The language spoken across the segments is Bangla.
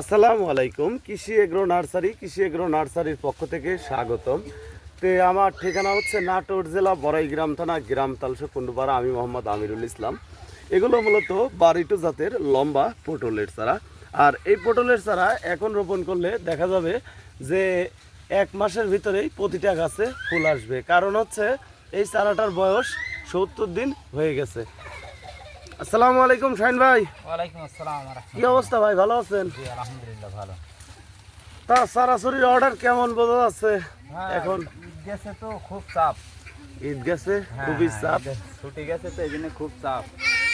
আসসালামু আলাইকুম। কৃষি এগ্রো নার্সারি, কৃষি এগ্রো নার্সারির পক্ষ থেকে স্বাগতম। তে আমার ঠিকানা হচ্ছে নাটোর জেলা বড়াইগ্রাম থানা, গ্রাম তালসো কুন্ডুপাড়া আমি মোহাম্মদ আমিরুল ইসলাম। এগুলো মূলত বারিটু জাতের লম্বা পটলের চারা। আর এই পটলের চারা এখন রোপণ করলে দেখা যাবে যে এক মাসের ভিতরেই প্রতিটা গাছে ফুল আসবে। কারণ হচ্ছে এই চারাটার বয়স সত্তর দিন হয়ে গেছে। আসসালামু আলাইকুম শাহিন ভাই। ওয়ালাইকুম আসসালাম কি অবস্থা ভাই ভালো আছেন? জি আলহামদুলিল্লাহ ভালো। তা সরাসরি অর্ডার কেমন বোঝা যাচ্ছে? এখন গেছে তো খুব চাপ। ঈদ গেছে খুবই চাপ। ছুটি গেছে তো এই জন্য খুব চাপ।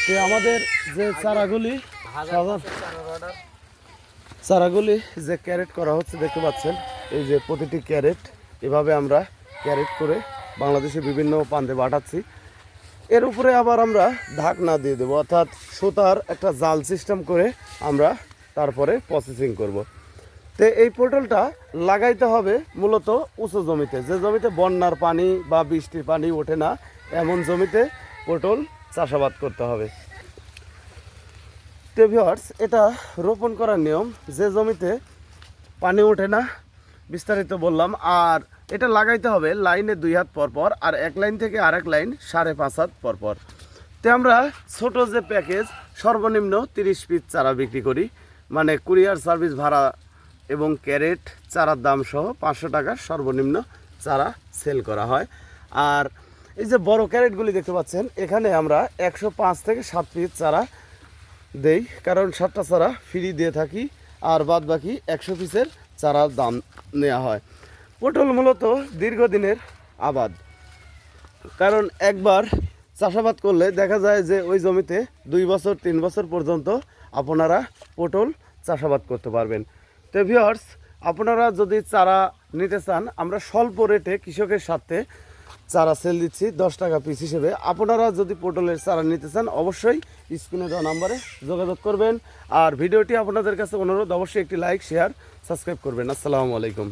তো আমাদের যে চারাগুলি চারাগুলি যে ক্যারেট করা হচ্ছে দেখতে পাচ্ছেন এই যে প্রতিটি ক্যারেট এভাবে আমরা ক্যারেট করে বাংলাদেশে বিভিন্ন প্রান্তে পাঠাচ্ছি। এর উপরে আবার আমরা ঢাকনা দিয়ে দেবো, অর্থাৎ সুতার একটা জাল সিস্টেম করে আমরা তারপরে প্রসেসিং করব। তো এই পটলটা লাগাইতে হবে মূলত উঁচু জমিতে যে জমিতে বন্যার পানি বা বৃষ্টির পানি ওঠে না, এমন জমিতে পটল চাষাবাদ করতে হবে তো ভিউয়ার্স এটা রোপণ করার নিয়ম, যে জমিতে পানি ওঠে না বিস্তারিত বললাম, আর এটা লাগাইতে হবে লাইনে দুই হাত পর পর, আর এক লাইন থেকে আরেক লাইন সাড়ে পাঁচ হাত পরপর পর। তো আমরা ছোট যে প্যাকেজ, সর্বনিম্ন তিরিশ পিস চারা বিক্রি করি মানে কুরিয়ার সার্ভিস ভাড়া এবং ক্যারেট চারার দাম সহ পাঁচশো টাকার সর্বনিম্ন চারা সেল করা হয়। আর এই যে বড় ক্যারেটগুলি দেখতে পাচ্ছেন, এখানে আমরা একশো পাঁচ থেকে সাত পিস চারা দেই, কারণ সাতটা চারা ফ্রি দিয়ে থাকি, আর বাদ বাকি একশো পিসের চারার দাম নেওয়া হয়। পটল মূলত দীর্ঘদিনের আবাদ। কারণ একবার চাষাবাদ করলে দেখা যায় যে ওই জমিতে দুই বছর, তিন বছর পর্যন্ত আপনারা পটল চাষাবাদ করতে পারবেন। তো ভিওর্স আপনারা যদি চারা নিতে চান, আমরা স্বল্প রেটে কৃষকের সাথে চারা সেল দিচ্ছি, দশ টাকা পিস হিসেবে। আপনারা যদি পটলের চারা নিতে চান, অবশ্যই স্ক্রিনে দেওয়া নাম্বারে যোগাযোগ করবেন। আর ভিডিওটি আপনাদের কাছে অনুরোধ, অবশ্যই একটি লাইক শেয়ার সাবস্ক্রাইব করবেন। আসসালামু আলাইকুম।